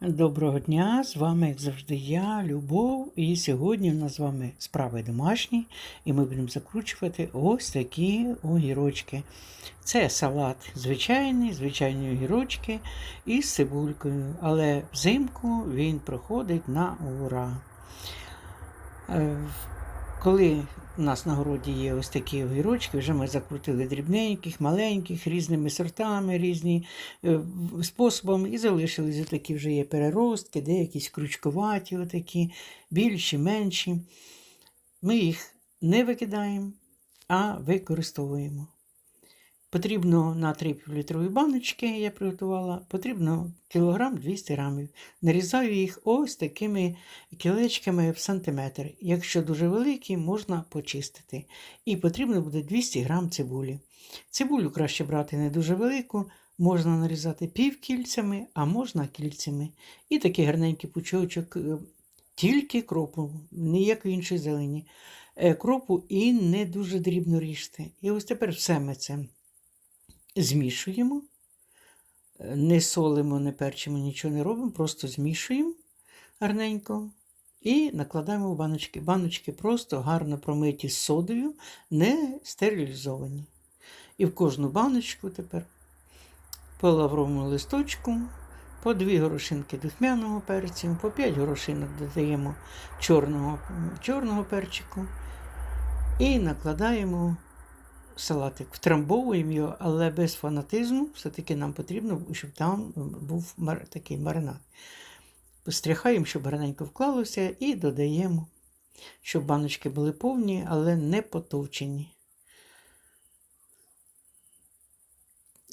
Доброго дня! З вами, як завжди, я, Любов. І сьогодні в нас з вами справи домашні, і ми будемо закручувати ось такі огірочки. Це салат звичайний, звичайні огірочки із цибулькою, але взимку він проходить на ура. Коли у нас на городі є ось такі огірочки, вже ми закрутили дрібненьких, маленьких, різними сортами, різні е, способами, і залишились такі вже є переростки, деякі крючкуваті, отакі, більші, менші. Ми їх не викидаємо, а використовуємо. Потрібно на 3 півлітрові баночки, я приготувала, потрібно кілограм 200 грамів. Нарізаю їх ось такими кілечками в сантиметр. Якщо дуже великі, можна почистити. І потрібно буде 200 грам цибулі. Цибулю краще брати не дуже велику, можна нарізати півкільцями, а можна кільцями. І такий гарненький пучочок, е, тільки кропу, ніякої іншої зелені. Е, Кропу і не дуже дрібно ріжте. І ось тепер все ми це змішуємо. Не солимо, не перчимо, нічого не робимо, просто змішуємо гарненько і накладаємо в баночки. Баночки просто гарно промиті содою, не стерилізовані. І в кожну баночку тепер по лавровому листочку, по дві горошинки духмяного перцю, по 5 горошинок додаємо чорного, чорного перчику і накладаємо салатик. Втрамбовуємо його, але без фанатизму. Все-таки нам потрібно, щоб там був мар- такий маринад. Стряхаємо, щоб гарненько вклалося, і додаємо, щоб баночки були повні, але не потовчені.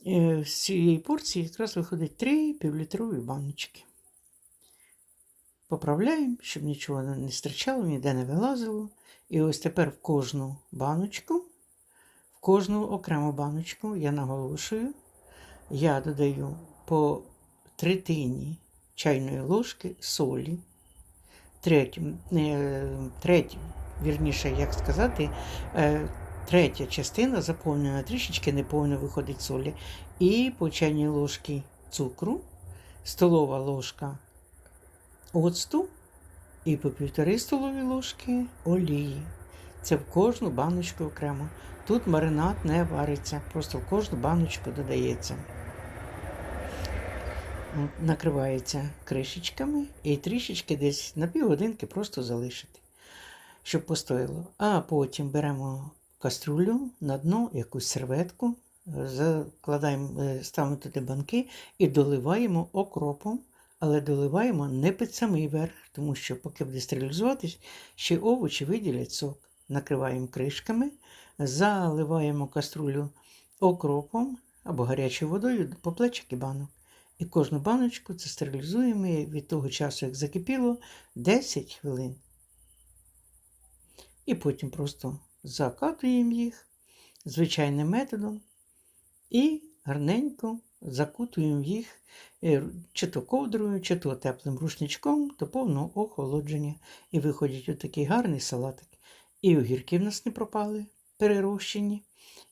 Е, З цієї порції якраз виходить 3 півлітрові баночки. Поправляємо, щоб нічого не стирчало, ніде не вилазило. І ось тепер в кожну баночку, кожну окрему баночку, я наголошую, я додаю по третині чайної ложки солі. Третю, е, вірніше, як сказати, е, третя частина заповнена трішечки неповно виходить солі. І по чайній ложці цукру, столова ложка оцту і по півтори столові ложки олії. Це в кожну баночку окремо. Тут маринад не вариться, просто в кожну баночку додається. Накривається кришечками і трішечки десь на півгодинки просто залишити, щоб постояло. А потім беремо каструлю на дно, якусь серветку, закладаємо, е, ставимо туди банки і доливаємо окропом, але доливаємо не під самий верх, тому що поки буде стерилізуватись, ще овочі виділять сок. Накриваємо кришками, заливаємо каструлю окропом або гарячою водою по плечики банок. І кожну баночку це стерилізуємо від того часу, як закипіло, 10 хвилин. І потім просто закатуємо їх звичайним методом і гарненько закутуємо їх е, чи то ковдрою, чи то теплим рушничком до повного охолодження. І виходить отакий гарний салатик. І огірки в нас не пропали, перерощені.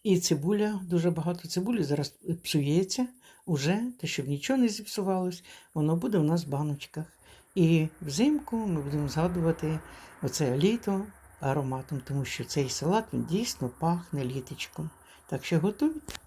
І цибуля, дуже багато цибулі зараз псується уже, те, щоб нічого не зіпсувалось, воно буде у нас в баночках. І взимку ми будемо згадувати оце літо ароматом, тому що цей салат він дійсно пахне літочком. Так що готуйте.